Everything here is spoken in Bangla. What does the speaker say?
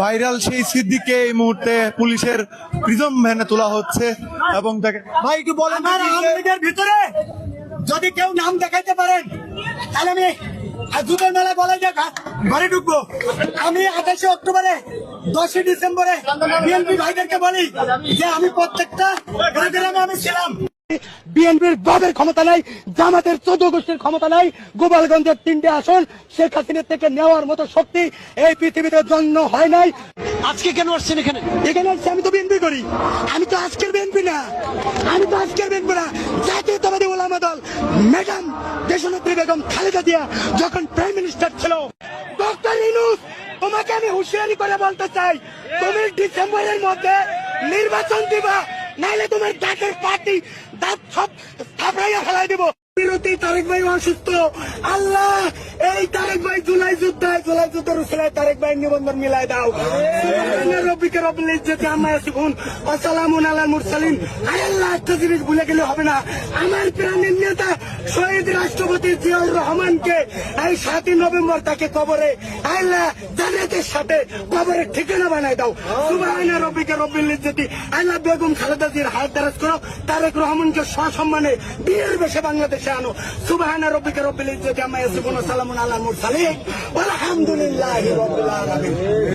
ভাইরাল সেই সিদ্দিককে এই মুহূর্তে পুলিশের প্রিজম ভ্যানে তোলা হচ্ছে এবং তাকে ভাই একটু বলেন ভিতরে যদি কেউ নাম দেখাইতে পারেন তাহলে আমি জুতের মেলা বলে যে ঘা- ঘরে ঢুকবো। আমি আঠাশে অক্টোবরে দশই ডিসেম্বরে বিএনপি ভাইদেরকে বলি যে আমি প্রত্যেকটা গ্রামে আমি ছিলাম। বিএনপির বাদের ক্ষমতা নাই জামাতের চোদ্দ গোষ্ঠীর ক্ষমতা নাই গোপালগঞ্জের তিনটে আসন শেখ হাসিনের থেকে নেওয়ার মতো শক্তি এই পৃথিবীতে জন্ম হয় নাই। আজকে কেন আসছেন এখানে? এখানে আসছি আমি তো বিএনপি করি। আমি তো আজকের বিএনপি না। আমি তো আজকের বিএনপি না। জাতীয়তাবাদী ওলামা দল ম্যাডাম দেশনেত্রী বেগম খালেদা জিয়া যখন প্রাইম মিনিস্টার ছিল ডক্টর ইনুস তোমাকে আমি হুঁশিয়ারি করে বলতে চাই তুমি ডিসেম্বরের মধ্যে নির্বাচন দিবা। নাহলে তোমার দাঁতের পার্টি দাঁত সব থাপড়াইয়া ফেলাই দিব। বিরতি, তারেক ভাই অসুস্থ। আল্লাহ, এই তারেক ভাই জুলাই যুদ্ধায় রহমানকে এই সাতই নভেম্বর তাকে কবরে আল্লাহ, জান্নাতের সাথে কবরে ঠিকানা বানাই দাও। সুবহানা রব্বিকা ইজ্জাতি আল্লাহ বেগম হাত দারাজ করো তারেক রহমানকে সসম্মানে বেশে বাংলাদেশে আনো। ইজ্জাতি ওয়ালহামদুলিল্লাহি। রাব্বিল আলামিন